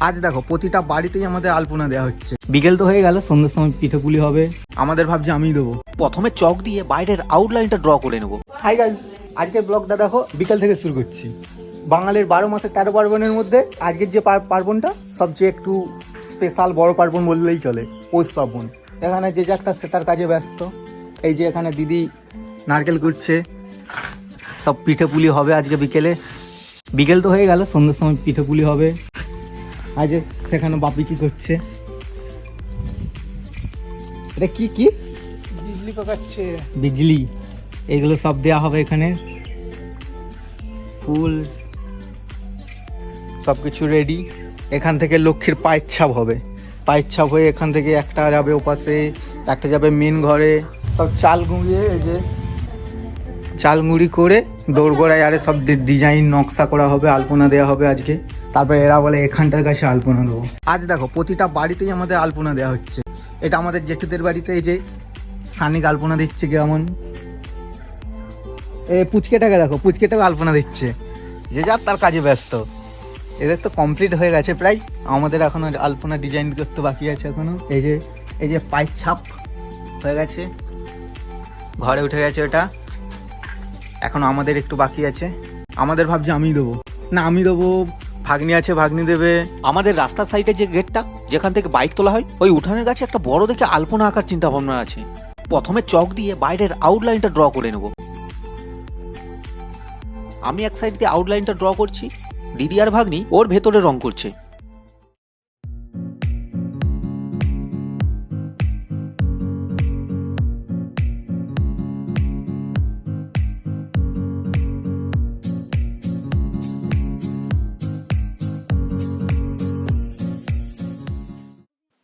আজ দেখো প্রতিটা বাড়িতেই আমাদের আলপনা দেওয়া হচ্ছে। বিকেল তো হয়ে গেল সন্ধ্যের সময় পিঠে পুলি হবে। আমাদের ভাবছি আমি দেবো। প্রথমে চক দিয়ে বাইরের আউটলাইনটা ড্র করে নেব। হাই গাইজ আজকের ব্লগটা দেখো বিকেল থেকে শুরু করছি। বাঙালির বারো মাসের তেরো পার্বণের মধ্যে আজকের যে পার- পার্বণটা সবচেয়ে একটু স্পেশাল বড় পার্বণ বললেই চলে পৌষ পার্বণ। এখানে যে তার সে তার কাজে ব্যস্ত এই যে এখানে দিদি নারকেল কুটছে। সব পিঠে পুলি হবে আজকে বিকেলে। বিকেল তো হয়ে গেল সন্ধ্যের সময় পিঠে পুলি হবে। আজ সেখানে বাপি কি করছে? এটা কি কি? বিজলি পাকাচ্ছে। বিজলি। এগুলো সব দেওয়া হবে এখানে। ফুল। সব কিছু রেডি এখান থেকে লক্ষ্মীর পায়ের ছাপ হবে। পায়ের ছাপ হয়ে এখান থেকে একটা যাবে ওপাশে একটা যাবে মেন ঘরে। সব চাল গুঁড়িয়ে এই যে চাল মুড়ি করে দৌড়গোড়ায় আরে সব ডিজাইন নকশা করা হবে আলপনা দেওয়া হবে আজকে। তারপরে এরা বলে, এখানটার কাছে আলপনা দেবো। আজ দেখো, প্রতিটা বাড়িতেই আমাদের আলপনা দেওয়া হচ্ছে। এটা আমাদের জেঠুদের বাড়িতে এই যে সানিক আলপনা দিচ্ছে কেমন? এ পুচকেটাকে দেখো পুচকেটাকে আলপনা দিচ্ছে। যে যার তার কাজে ব্যস্ত। এদের তো কমপ্লিট হয়ে গেছে প্রায়। আমাদের এখনও আলপনা ডিজাইন করতে বাকি আছে এখনও। এই যে এই যে পায়ের ছাপ হয়ে গেছে। ঘরে উঠে গেছে ওটা। এখনও আমাদের একটু বাকি আছে। আমাদের ভাবছি আমি দেবো। না, আমি দেবো ভাগ্নি আছে, ভাগ্নি দেবে। আমাদের রাস্তার সাইডে যে গেটটা যেখান থেকে বাইক তোলা হয়, ওই উঠানের কাছে একটা বড় দেখে আলপনা আঁকার চিন্তা ভাবনা আছে। প্রথমে চক দিয়ে বাইরের আউটলাইনটা ড্র করে নেব। আমি এক সাইড দিয়ে আউটলাইনটা ড্র করছি, দিদি আর ভাগ্নি ওর ভেতরে রং করছে।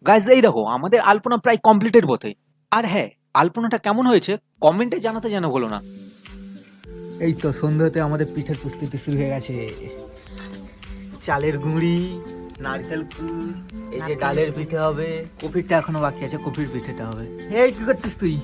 গাইজ এই দেখো, আমাদের আলপনা প্রায় কমপ্লিটের পথে আর হ্যাঁ আলপনাটা কেমন হয়েছে? কমেন্টে জানাতে যেন বলো না। এই তো সন্ধ্যাতে আমাদের পিঠের প্রস্তুতি শুরু হয়ে গেছে। চালের গুঁড়ি, নারকেল কুল এই যে ডালের পিঠে হবে। কপিরটা এখনও বাকি আছে কপির পিঠেটা হবে। এই, কি করছিস তুই?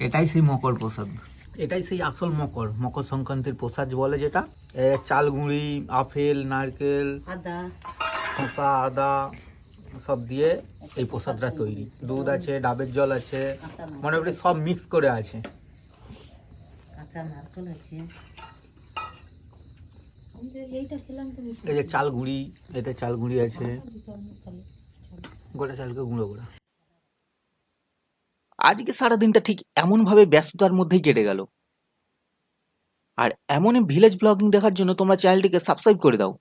এটাই সেই মকর প্রসাদ। এটাই সেই আসল মকর মকর সংক্রান্তির প্রসাদ বলে যেটা। এ, চাল গুঁড়ি আপেল নারকেল আদা। আদা সব দিয়ে এই প্রসাদটা তৈরি। দুধ আছে ডাবের জল আছে মোটামুটি সব মিক্স করে আছে। এই যে চাল গুঁড়ি এতে চাল গুঁড়ি আছে। গোটা চালকে গুঁড়ো গুঁড়ো আজকে সারা দিনটা ঠিক এমনভাবে ব্যস্ততার মধ্যেই কেটে গেল। আর এমনই ভিলেজ ব্লগিং দেখার জন্য তোমরা চ্যানেলটিকে সাবস্ক্রাইব করে দাও।